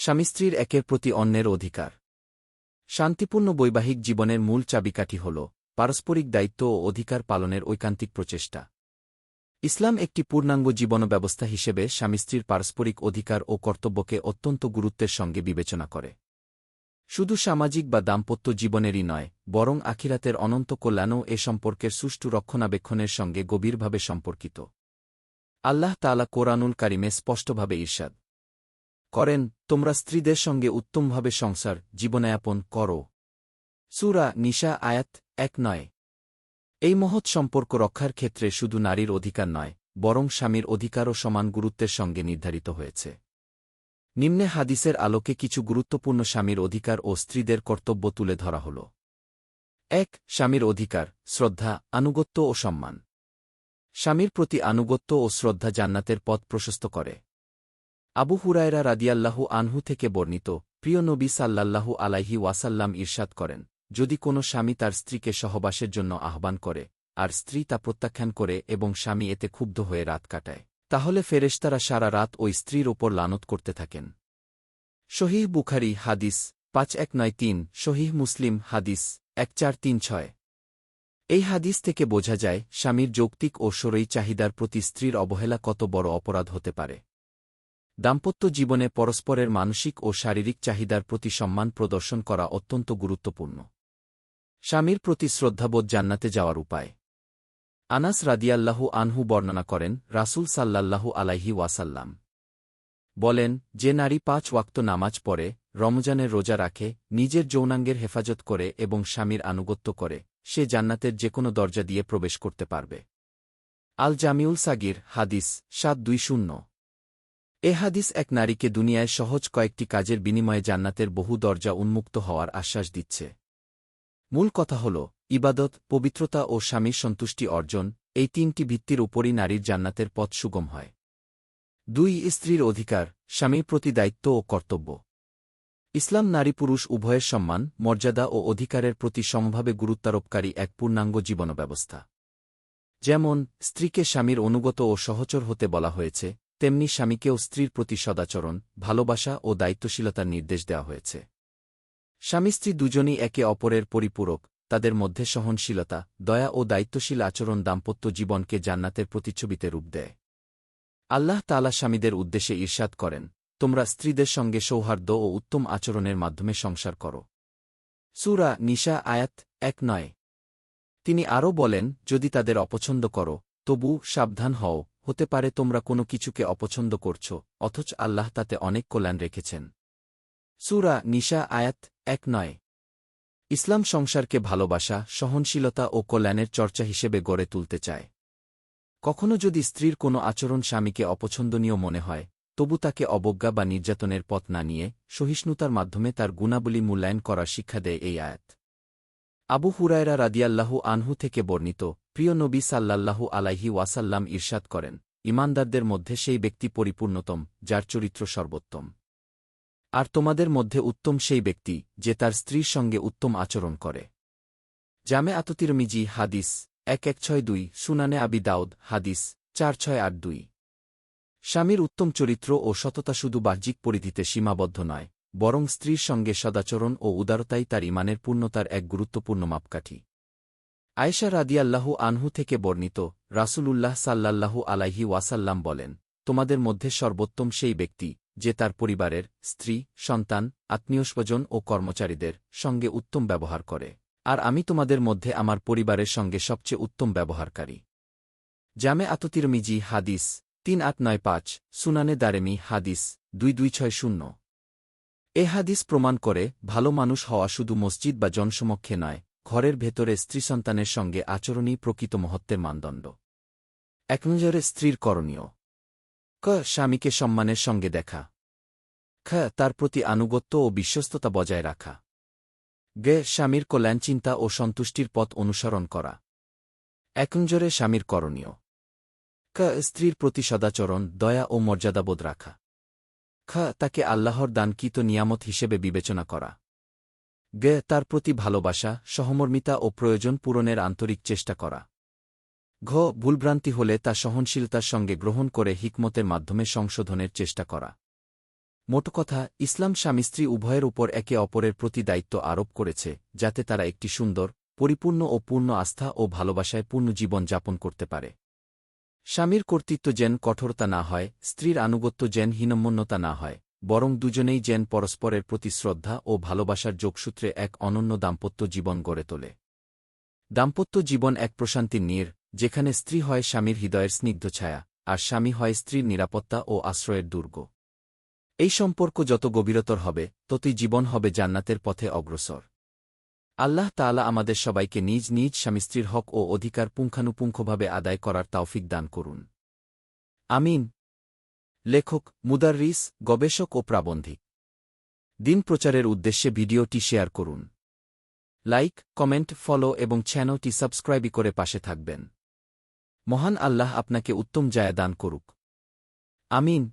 স্বামী স্ত্রীর একের প্রতি অন্যের অধিকার। শান্তিপূর্ণ বৈবাহিক জীবনের মূল চাবিকাঠি হল পারস্পরিক দায়িত্ব ও অধিকার পালনের ঐকান্তিক প্রচেষ্টা। ইসলাম একটি পূর্ণাঙ্গ জীবন ব্যবস্থা হিসেবে স্বামী স্ত্রীর পারস্পরিক অধিকার ও কর্তব্যকে অত্যন্ত গুরুত্বের সঙ্গে বিবেচনা করে। শুধু সামাজিক বা দাম্পত্য জীবনেরই নয়, বরং আখিরাতের অনন্ত কল্যাণও এ সম্পর্কের সুষ্ঠু রক্ষণাবেক্ষণের সঙ্গে গভীরভাবে সম্পর্কিত। আল্লাহ তালা কোরআনুল কারিমে স্পষ্টভাবে ঈর্ষাদ করেন, তোমরা স্ত্রীদের সঙ্গে উত্তমভাবে সংসার, জীবনায়াপন করো। সুরা নিশা আয়াত এক নয়। এই মহৎ সম্পর্ক রক্ষার ক্ষেত্রে শুধু নারীর অধিকার নয়, বরং স্বামীর অধিকারও সমান গুরুত্বের সঙ্গে নির্ধারিত হয়েছে। নিম্নে হাদিসের আলোকে কিছু গুরুত্বপূর্ণ স্বামীর অধিকার ও স্ত্রীদের কর্তব্য তুলে ধরা হল। এক, স্বামীর অধিকার, শ্রদ্ধা, আনুগত্য ও সম্মান। স্বামীর প্রতি আনুগত্য ও শ্রদ্ধা জান্নাতের পথ প্রশস্ত করে। আবু হুরায়রা রাদিয়াল্লাহু আনহু থেকে বর্ণিত, প্রিয় নবী সাল্লাল্লাহু আলাইহি ওয়াসাল্লাম ঈর্ষাদ করেন, যদি কোনো স্বামী তার স্ত্রীকে সহবাসের জন্য আহ্বান করে, আর স্ত্রী তা প্রত্যাখ্যান করে এবং স্বামী এতে ক্ষুব্ধ হয়ে রাত কাটায়, তাহলে ফেরেশতারা সারা রাত ওই স্ত্রীর ওপর লানত করতে থাকেন। শহীহ বুখারি হাদিস পাঁচ এক নয় তিন শহীহ মুসলিম হাদিস এক চার তিন ছয়। এই হাদিস থেকে বোঝা যায়, স্বামীর যৌক্তিক ও সরই চাহিদার প্রতি স্ত্রীর অবহেলা কত বড় অপরাধ হতে পারে। দাম্পত্য জীবনে পরস্পরের মানসিক ও শারীরিক চাহিদার প্রতি সম্মান প্রদর্শন করা অত্যন্ত গুরুত্বপূর্ণ। স্বামীর প্রতি শ্রদ্ধাবোধ জান্নাতে যাওয়ার উপায়। আনাস রাদিয়াল্লাহু আনহু বর্ণনা করেন, রাসুল সাল্লাল্লাহু আলাইহি ওয়াসাল্লাম। বলেন, যে নারী পাঁচ ওয়াক্ত নামাজ পড়ে, রমজানের রোজা রাখে, নিজের যৌনাঙ্গের হেফাজত করে এবং স্বামীর আনুগত্য করে, সে জান্নাতের যে কোনো দরজা দিয়ে প্রবেশ করতে পারবে। আল জামিউল সাগির, হাদিস, সাত দুই শূন্য। এ হাদিস এক নারীকে দুনিয়ায় সহজ কয়েকটি কাজের বিনিময়ে জান্নাতের বহু দরজা উন্মুক্ত হওয়ার আশ্বাস দিচ্ছে। মূল কথা হল, ইবাদত, পবিত্রতা ও স্বামীর সন্তুষ্টি অর্জন, এই তিনটি ভিত্তির উপরই নারীর জান্নাতের পথ সুগম হয়। দুই, স্ত্রীর অধিকার, স্বামীর প্রতি দায়িত্ব ও কর্তব্য। ইসলাম নারী পুরুষ উভয়ের সম্মান, মর্যাদা ও অধিকারের প্রতি সমভাবে গুরুত্বারোপকারী এক পূর্ণাঙ্গ জীবন ব্যবস্থা যেমন, স্ত্রীকে স্বামীর অনুগত ও সহচর হতে বলা হয়েছে তেমনি স্বামীকেও স্ত্রীর প্রতি সদাচরণ, ভালোবাসা ও দায়িত্বশীলতার নির্দেশ দেওয়া হয়েছে। স্বামী স্ত্রী দুজনই একে অপরের পরিপূরক, তাদের মধ্যে সহনশীলতা, দয়া ও দায়িত্বশীল আচরণ দাম্পত্য জীবনকে জান্নাতের প্রতিচ্ছবিতে রূপ দেয়। আল্লাহ তালা স্বামীদের উদ্দেশ্যে ঈর্ষাদ করেন, তোমরা স্ত্রীদের সঙ্গে সৌহার্দ্য ও উত্তম আচরণের মাধ্যমে সংসার করো। সুরা নিশা আয়াত এক নয়। তিনি আরও বলেন, যদি তাদের অপছন্দ করো, তবু সাবধান হও হতে পারে তোমরা কোনো কিছুকে অপছন্দ করছ, অথচ আল্লাহ তাতে অনেক কল্যাণ রেখেছেন। সুরা নিশা আয়াত এক নয়। ইসলাম সংসারকে ভালোবাসা, সহনশীলতা ও কল্যাণের চর্চা হিসেবে গড়ে তুলতে চায়। কখনো যদি স্ত্রীর কোনো আচরণ স্বামীকে অপছন্দনীয় মনে হয়, তবু তাকে অবজ্ঞা বা নির্যাতনের পথ না নিয়ে সহিষ্ণুতার মাধ্যমে তার গুণাবলী মূল্যায়ন করার শিক্ষা দেয় এই আয়াত। আবু হুরায়রা রাদিয়াল্লাহু আনহু থেকে বর্ণিত প্রিয় নবী সাল্লাল্লাহু আলাইহি ওয়াসাল্লাম ঈর্ষাদ করেন, ইমানদারদের মধ্যে সেই ব্যক্তি পরিপূর্ণতম, যার চরিত্র সর্বোত্তম। আর তোমাদের মধ্যে উত্তম সেই ব্যক্তি, যে তার স্ত্রীর সঙ্গে উত্তম আচরণ করে। জামে আততিরমিজি হাদিস, এক এক ছয় দুই, সুনানে আবি দাউদ, হাদিস, চার ছয় আট দুই। স্বামীর উত্তম চরিত্র ও সততা শুধু বাহ্যিক পরিধিতে সীমাবদ্ধ নয়, বরং স্ত্রীর সঙ্গে সদাচরণ ও উদারতাই তার ইমানের পূর্ণতার এক গুরুত্বপূর্ণ মাপকাঠি। আয়েশা রাদিয়াল্লাহু আনহু থেকে বর্ণিত, রাসূলুল্লাহ সাল্লাল্লাহু আলাইহি ওয়াসাল্লাম বলেন, তোমাদের মধ্যে সর্বোত্তম সেই ব্যক্তি, যে তার পরিবারের, স্ত্রী, সন্তান, আত্মীয়স্বজন ও কর্মচারীদের সঙ্গে উত্তম ব্যবহার করে, আর আমি তোমাদের মধ্যে আমার পরিবারের সঙ্গে সবচেয়ে উত্তম ব্যবহারকারী। জামে আততিরমিজি হাদিস, তিন আট নয় পাঁচ, সুনানে দারেমি, হাদিস, দুই দুই ছয় শূন্য। এ হাদিস প্রমাণ করে, ভালো মানুষ হওয়া শুধু মসজিদ বা জনসমক্ষে নয় ঘরের ভেতরে স্ত্রী সন্তানের সঙ্গে আচরণই প্রকৃত মহত্বের মানদণ্ড। এক নজরে স্ত্রীর করণীয়। ক, স্বামীকে সম্মানের সঙ্গে দেখা। খ, তার প্রতি আনুগত্য ও বিশ্বস্ততা বজায় রাখা। গে, স্বামীর কল্যাণ চিন্তা ও সন্তুষ্টির পথ অনুসরণ করা। একঞ্জরে স্বামীর করণীয়। ক, স্ত্রীর প্রতি সদাচরণ, দয়া ও মর্যাদাবোধ রাখা। খ, তাকে আল্লাহর দানকৃত নিয়ামত হিসেবে বিবেচনা করা। গে, তার প্রতি ভালোবাসা, সহমর্মিতা ও প্রয়োজন পূরণের আন্তরিক চেষ্টা করা। ঘ, ভুলভ্রান্তি হলে তা সহনশীলতার সঙ্গে গ্রহণ করে হিকমতের মাধ্যমে সংশোধনের চেষ্টা করা। মোট কথা, ইসলাম স্বামী স্ত্রী উভয়ের উপর একে অপরের প্রতি দায়িত্ব আরোপ করেছে, যাতে তারা একটি সুন্দর, পরিপূর্ণ ও পূর্ণ আস্থা ও ভালোবাসায় পূর্ণ জীবন যাপন করতে পারে। স্বামীর কর্তৃত্ব যেন কঠোরতা না হয়, স্ত্রীর আনুগত্য যেন হীনম্মন্যতা না হয়। বরং দুজনেই যেন পরস্পরের প্রতি শ্রদ্ধা ও ভালোবাসার যোগসূত্রে এক অনন্য দাম্পত্য জীবন গড়ে তোলে। দাম্পত্য জীবন এক প্রশান্তির নীর, যেখানে স্ত্রী হয় স্বামীর হৃদয়ের স্নিগ্ধ ছায়া, আর স্বামী হয় স্ত্রীর নিরাপত্তা ও আশ্রয়ের দুর্গ। এই সম্পর্ক যত গভীরতর হবে, ততই জীবন হবে জান্নাতের পথে অগ্রসর। আল্লাহ তাআলা আমাদের সবাইকে নিজ নিজ স্বামী স্ত্রীর হক ও অধিকার পুঙ্খানুপুঙ্খভাবে আদায় করার তাওফিক দান করুন। আমিন। লেখক, মুদাররিস, গবেষক ও প্রাবন্ধিক। দিন প্রচারের উদ্দেশ্যে ভিডিওটি শেয়ার করুন। লাইক, কমেন্ট, ফলো এবং চ্যানেলটি সাবস্ক্রাইবই করে পাশে থাকবেন। মহান আল্লাহ আপনাকে উত্তম জায়া দান করুক। আমিন।